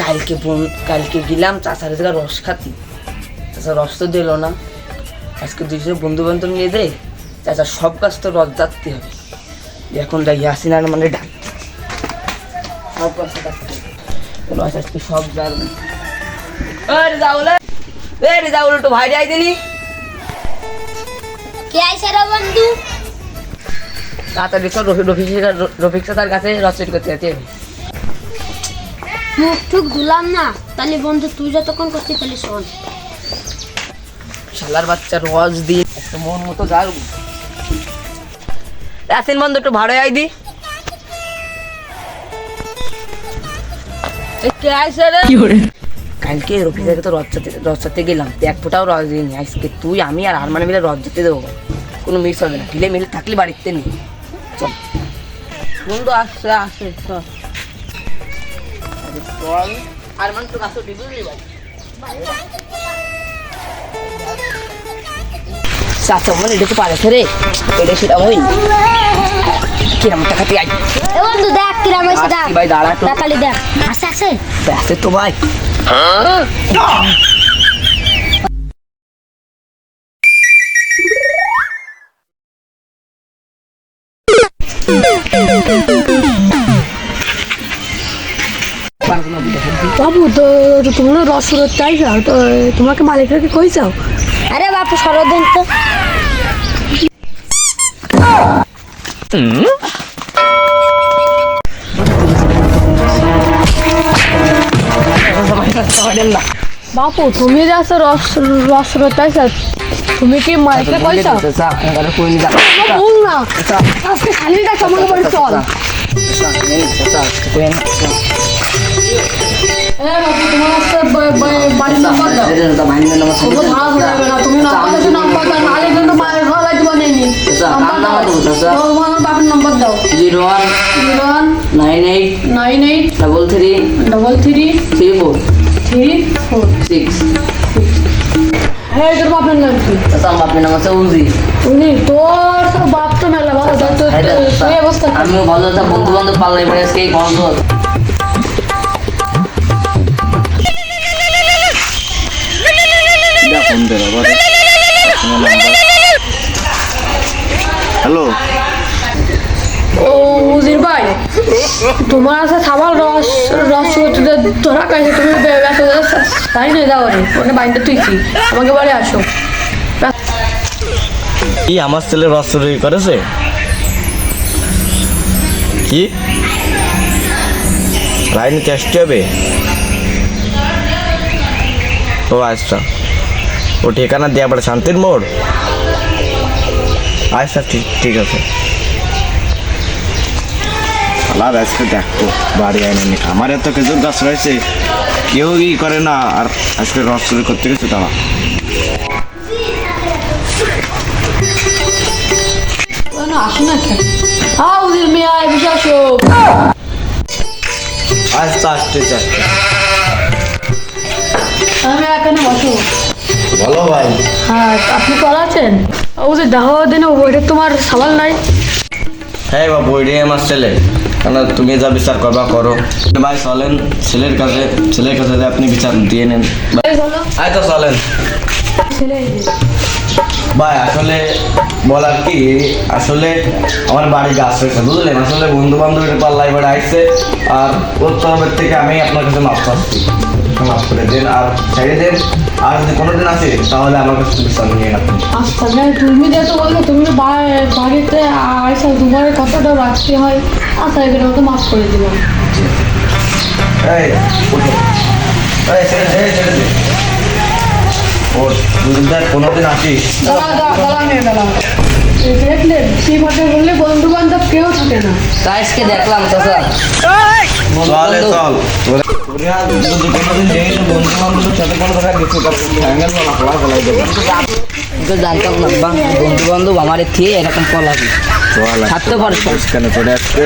কালকে কালকে গেলাম চাচার জায়গায় রস খাতি চাচা রস তো দিল না। আজকে দুইজন বন্ধু বান্ধব নিয়ে দেয় চাচা সব কাজ তো রস যাতে হবে। এখন যাই হাসিনার মানে ডাক। সব কাজ রস আজকে সব যাবে। আরে যাউল এ রে যাউল একটু ভাই যাই দিলি কে আইসে রে বন্ধু? তাড়াতাড়ি চল রফিক রফিক চাচার কাছে রস চুরি করতে যেতে হবে মুখ টুক ধুলাম না তাহলে বন্ধু তুই যতক্ষণ করছিস তাহলে শোন। শালার বাচ্চা রস দিয়ে একটা মন মতো যাও আসেন বন্ধু একটু ভাড়া আই দি। কালকে তো গেলাম। এক ফোঁটাও রস দিইনি আজকে তুই আমি আর আরমান মিলে রথ যেতে দেবো। কোনো মিস হবে না। ঢিলে মিলে থাকলে বাড়িতে নেই। চল। বন্ধু আসছে আসে চল। চাচা মনে এটা তো পারেছে রে এটা সেটা ওই কিরম টাকা তুই আই এ বন্ধু দেখ কিরাম আইসে দেখ ভাই দাঁড়া একটু দেখালি দেখ আছে আছে ব্যস্ত তো ভাই বাবু তো তোমরা রস চাইছো তো তোমাকে মালিককে কইছো আরে বাপু সরদিন তো বাপু তুমি যে আছো রস রস ফেরত চাইছো তুমি কি এখানে কই যা বল না। আজকে খালি দেখো আমাকে বলে চল বাড়ির নাম্বার দাও তোমরা ধারা ধরে না তুমি নাম্বার আছে নাম্বার দাও নালে কিন্তু মায়ের ঘর নেই আচ্ছা, কার নাম্বার চাচা? তোমার বাপের নাম্বার দাও। Zero one zero one nine eight nine eight double three double three three four three four six. হ্যাঁ তোর বাপের নাম কি? আমার আপনার নাম আছে উজি। উনি তোর বাপ তো মেলা ভালো তো তো- তো- চাচা, তুই অবস্থা। আমিও ভালো আছি বন্ধু বান্ধব পাল্লাই পড়ে আজকে এই গন্ধ। ফোন দে বাবা। হ্যালো। ও উজির ভাই তোমার আছে সাবাল রস রস চুয়াতে ধরা কাছে তুমি। তাই নিয়ে যাও রে ওখানে বাইন্দে তুইছি আমাকে বাড়ি আসো। কি আমার ছেলে রস চুরি করেছে? কি? লাইন আসতে হবে? ও আচ্ছা। ও ঠিকানা দেওয়া পড়ে শান্তির মোড়? আচ্ছা ঠিক ঠিক আছে। আর আজকে দেখো বাড়ি আইনি আমার এত খেজুর গাছ রয়েছে কেউ ই করে না আর আজকে রস চুরি করতে গেছে তারা। আসো আচ্ছা আসতে চাচ্ছি ভাই। হ্যাঁ আপনি কল আছেন? উজির দেখো দিন ওইটা তোমার সাবাল নাই? হ্যাঁ বাবু ওইটাই আমার ছেলে। কেন তুমি যা বিচার করবা করো। ভাই চলেন ছেলের কাছে ছেলের কাছে আপনি বিচার দিয়ে নেন। আয় তো চলেন ছেলে। যে। ভাই আসলে বলার কি আসলে আমার বাড়ি গাছ রয়েছে বুঝলেন? আসলে বন্ধু বান্ধবের পাল্লাই বেড়ে আসছে আর ওর তরফের থেকে আমি আপনার কাছে মাফ চাচ্ছি। মাফ করে দেন আর ছেড়ে দেন। আর যদি কোনোদিন আসে তাহলে আমার কাছে বিচার নিয়ে আপনি আচ্ছা না তুমি যেহেতু বললে তুমি বাড়িতে আইসা তোমার কতটা রাখতে হয়? আচ্ছা এগুলো তো মাফ করে দিলাম। এই এই দেখ কোনোদিন আসিস? দেখলেন সেই বললে বন্ধু বান্ধব কেউ থাকে না। তা আজকে দেখলাম চাচা। চলে চল। তো জানতাম না বন্ধু বান্ধব আমার থিয়ে এরকম কল আছে থাকতে পারছ? চলে আসছে?